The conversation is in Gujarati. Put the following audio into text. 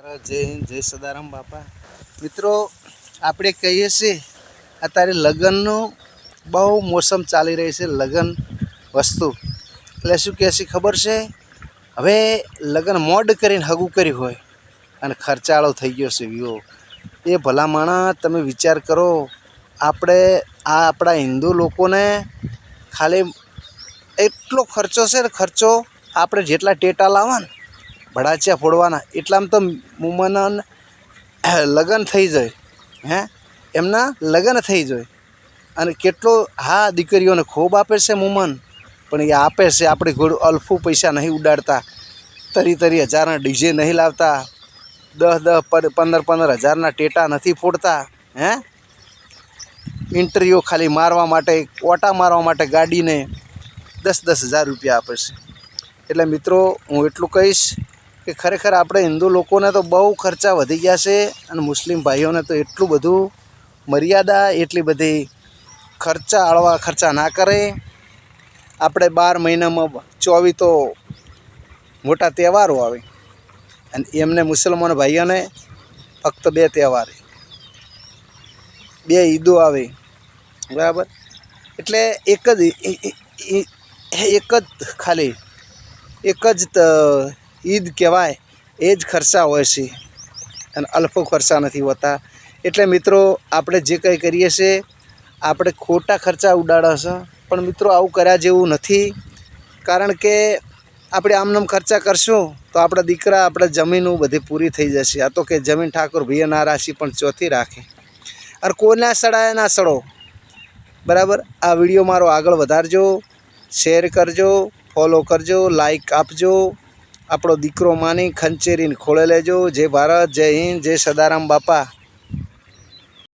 જય હિન્દ, જય સદારામ બાપા. મિત્રો, આપણે કહીએ છીએ, અત્યારે લગ્નનું બહુ મોસમ ચાલી રહી છે, લગ્ન વસ્તુ. એટલે શું કહે છે, ખબર છે? હવે લગ્ન મોડ કરીને હગું કર્યું હોય અને ખર્ચાળો થઈ ગયો છે, વિવો. એ ભલામણા તમે વિચાર કરો, આપણે, આ આપણા હિન્દુ લોકોને ખાલી એટલો ખર્ચો છે ને, ખર્ચો આપણે જેટલા ટેટા લાવવા ને ભડાચિયા ફોડવાના. એટલામાં તો મુમનન લગ્ન થઈ જાય. હે? એમના લગ્ન થઈ જાય. અને કેટલો હા દીકરીઓને ખૂબ આપે છે મુમન. પણ એ આપે છે. આપણે ઘોડું અલ્ફું પૈસા નહીં ઉડાડતા. તરી તરી હજારના ડીજે નહીં લાવતા. દસ દસ પંદર પંદર હજારના ટેટા નથી ફોડતા. હે? ઇન્ટરવ્યૂ ખાલી મારવા માટે, ઓટા મારવા માટે ગાડીને દસ દસ હજાર રૂપિયા આપે છે. એટલે મિત્રો, હું એટલું કહીશ કે ખરેખર આપણે હિન્દુ લોકોને તો બહુ ખર્ચા વધી ગયા છે અને મુસ્લિમ ભાઈઓને તો એટલું બધું મર્યાદા, એટલી બધી ખર્ચા, આળવા ખર્ચા ના કરે. આપણે બાર મહિનામાં ચોવી તો મોટા તહેવારો આવે. અને એમને મુસલમાન ભાઈઓને ફક્ત બે તહેવાર. બે ઈદો આવે. બરાબર? એટલે એક જ એક જ ખાલી, એક જ ઈદ કહેવાય, એ જ ખર્ચા હોય છે. અને અલ્પો ખર્ચા નથી હોતા. એટલે મિત્રો, આપણે જે કંઈ કરીએ છીએ આપણે ખોટા ખર્ચા ઉડાડે પણ મિત્રો, આવું કર્યા જેવું નથી. કારણ કે આપણે આમનામ ખર્ચા કરશું, તો આપણા દીકરા, આપણા જમીનો બધી પૂરી થઈ જશે. આ તો કે જમીન ઠાકોર ના રાશી પણ ચોથી રાખે. અને કોઈના સડાય ના સડો. બરાબર? આ વીડિયો મારો આગળ વધારજો. શેર કરજો. ફોલો કરજો. લાઈક આપજો. આપણો દીકરો માની ખંચેરીને ખોળે લેજો. જય ભારત જય હિન્દ જય સદારામ બાપા.